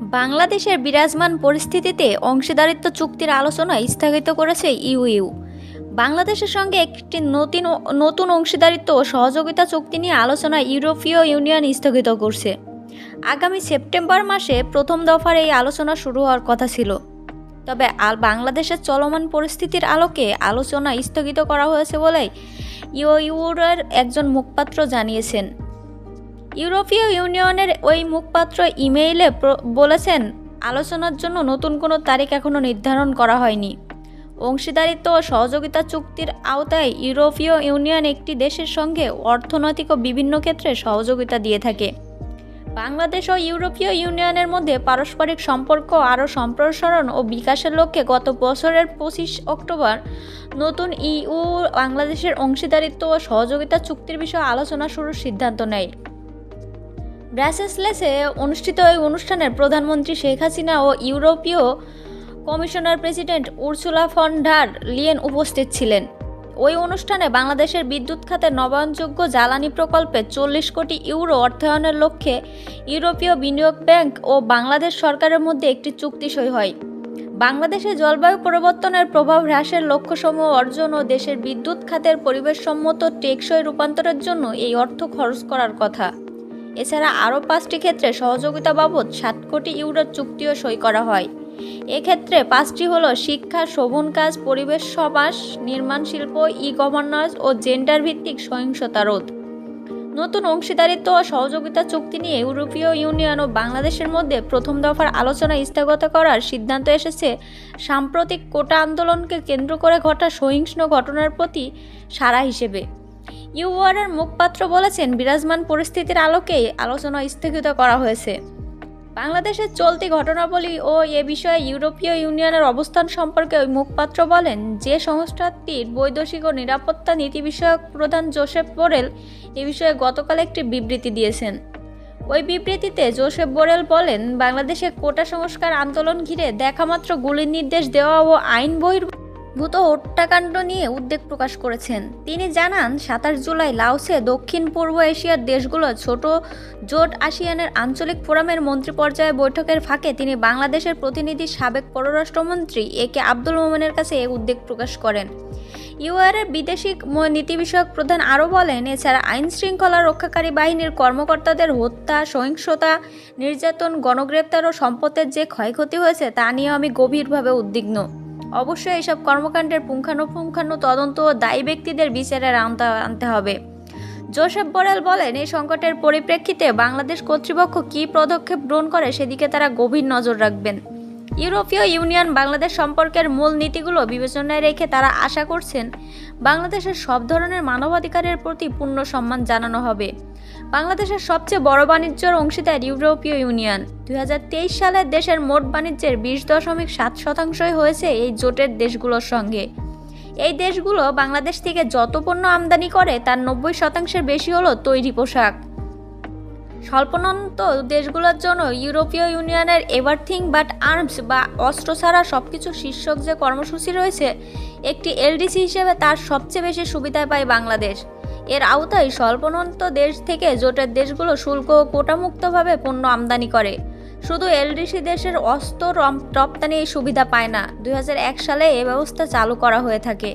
বাংলাদেশের বিরাজমান পরিস্থিতিতে অংশীদারিত্ব চুক্তির আলোচনা স্থগিত করেছে ইউইউ। বাংলাদেশের সঙ্গে একটি নতুন নতুন অংশীদারিত্ব সহযোগিতা চুক্তি নিয়ে আলোচনা ইউরোপীয় ইউনিয়ন স্থগিত করছে। আগামী সেপ্টেম্বর মাসে প্রথম দফার এই আলোচনা শুরু হওয়ার কথা ছিল। তবে আল বাংলাদেশের চলমান পরিস্থিতির আলোকে আলোচনা স্থগিত করা হয়েছে বলে ইউইউর একজন মুখপাত্র জানিয়েছেন। ইউরোপীয় ইউনিয়নের ওই মুখপাত্র ইমেইলে বলেছেন, আলোচনার জন্য নতুন কোনো তারিখ এখনও নির্ধারণ করা হয়নি। অংশীদারিত্ব ও সহযোগিতা চুক্তির আওতায় ইউরোপীয় ইউনিয়ন একটি দেশের সঙ্গে অর্থনৈতিক ও বিভিন্ন ক্ষেত্রে সহযোগিতা দিয়ে থাকে। বাংলাদেশ ও ইউরোপীয় ইউনিয়নের মধ্যে পারস্পরিক সম্পর্ক আরও সম্প্রসারণ ও বিকাশের লক্ষ্যে গত বছরের পঁচিশ অক্টোবর নতুন ইউ বাংলাদেশের অংশীদারিত্ব ও সহযোগিতা চুক্তির বিষয়ে আলোচনা শুরুর সিদ্ধান্ত নেয়। ব্রাসেলসে অনুষ্ঠিত ওই অনুষ্ঠানের প্রধানমন্ত্রী শেখ হাসিনা ও ইউরোপীয় commissioner president Ursula von der Leyen উপস্থিত ছিলেন। ওই অনুষ্ঠানে বাংলাদেশের বিদ্যুৎ খাতের নবায়নযোগ্য জ্বালানি প্রকল্পে চল্লিশ কোটি ইউরো অর্থায়নের লক্ষ্যে ইউরোপীয় বিনিয়োগ ব্যাংক ও বাংলাদেশ সরকারের মধ্যে একটি চুক্তি সই হয়। বাংলাদেশে জলবায়ু পরিবর্তনের প্রভাব হ্রাসের লক্ষ্যসমূহ অর্জন ও দেশের বিদ্যুৎ খাতের পরিবেশসম্মত টেকসই রূপান্তরের জন্য এই অর্থ খরচ করার কথা। এছাড়া আরও পাঁচটি ক্ষেত্রে সহযোগিতা বাবদ ষাট কোটি ইউরোর চুক্তিও সই করা হয়। এক্ষেত্রে পাঁচটি হলো শিক্ষা, শোভন কাজ, পরিবেশ সমাজ, নির্মাণ শিল্প ই গভর্নেন্স ও জেন্ডার ভিত্তিক সহিংসতা রোধ। নতুন অংশীদারিত্ব ও সহযোগিতা চুক্তি নিয়ে ইউরোপীয় ইউনিয়ন ও বাংলাদেশের মধ্যে প্রথম দফার আলোচনা স্থগত করার সিদ্ধান্ত এসেছে। সাম্প্রতিক কোটা আন্দোলনকে কেন্দ্র করে ঘটা সহিংস ঘটনার প্রতি সাড়া হিসেবে। ইউআরের মুখপাত্র বলেছেন, বিরাজমান পরিস্থিতির আলোকেই আলোচনা স্থগিত করা হয়েছে। বাংলাদেশের চলতি ঘটনাবলী ও এ বিষয়ে ইউরোপীয় ইউনিয়নের অবস্থান সম্পর্কে ওই মুখপাত্র বলেন, যে সংস্থাটির বৈদেশিক ও নিরাপত্তা নীতি বিষয়ক প্রধান জোসেফ বোরেল এ বিষয়ে গতকাল একটি বিবৃতি দিয়েছেন। ওই বিবৃতিতে জোসেফ বোরেল বলেন, বাংলাদেশে কোটা সংস্কার আন্দোলন ঘিরে দেখামাত্র গুলির নির্দেশ দেওয়া ও আইন বহির্ভূত হত্যাকাণ্ড নিয়ে উদ্বেগ প্রকাশ করেছেন। তিনি জানান, সাতাশ জুলাই লাওসে দক্ষিণ পূর্ব এশিয়ার দেশগুলো ছোট জোট আসিয়ানের আঞ্চলিক ফোরামের মন্ত্রী পর্যায়ে বৈঠকের ফাঁকে তিনি বাংলাদেশের প্রতিনিধি সাবেক পররাষ্ট্রমন্ত্রী এ কে আব্দুল মোমেনের কাছে এ উদ্বেগ প্রকাশ করেন। ইউআরের বিদেশি ম- নীতি বিষয়ক প্রধান আরও বলেন, এছাড়া আইন শৃঙ্খলা রক্ষাকারী বাহিনীর কর্মকর্তাদের হত্যা, সহিংসতা, নির্যাতন, গণগ্রেপ্তার ও সম্পদের যে ক্ষয়ক্ষতি হয়েছে তা নিয়ে আমি গভীরভাবে উদ্বিগ্ন। অবশ্যই এসব কর্মকাণ্ডের পুঙ্খানুপুঙ্খানু তদন্ত ও দায়ী ব্যক্তিদের বিচারের আনতে আনতে হবে। জোসেফ বরেল বলেন, এই সংকটের পরিপ্রেক্ষিতে বাংলাদেশ কর্তৃপক্ষ কী পদক্ষেপ গ্রহণ করে সেদিকে তারা গভীর নজর রাখবেন। ইউরোপীয় ইউনিয়ন বাংলাদেশ সম্পর্কের মূল নীতিগুলো বিবেচনায় রেখে তারা আশা করছেন বাংলাদেশের সব ধরনের মানবাধিকারের প্রতি পূর্ণ সম্মান জানানো হবে। বাংলাদেশের সবচেয়ে বড় বাণিজ্যর অংশীদার ইউরোপীয় ইউনিয়ন। দুই সালে দেশের মোট বাণিজ্যের বিশ দশমিক সাত শতাংশই হয়েছে এই জোটের দেশগুলোর সঙ্গে। এই দেশগুলো বাংলাদেশ থেকে যত পণ্য আমদানি করে, তার নব্বই শতাংশের বেশি হলো তৈরি পোশাক। স্বল্পোন্নত দেশগুলোর জন্য ইউরোপীয় ইউনিয়নের এভারথিং বাট আর্মস বা অস্ত্র ছাড়া সবকিছু শীর্ষক যে কর্মসূচি রয়েছে, একটি এলডিসি হিসেবে তার সবচেয়ে বেশি সুবিধা পায় বাংলাদেশ। এর আওতায় স্বল্পোন্নত দেশ থেকে জোটের দেশগুলো শুল্ক ও কোটামুক্তভাবে পণ্য আমদানি করে। শুধু এলডিসি দেশের অস্ত্র রপ্তানি এই সুবিধা পায় না, দুই হাজার এক সালে এ ব্যবস্থা চালু করা হয়ে থাকে।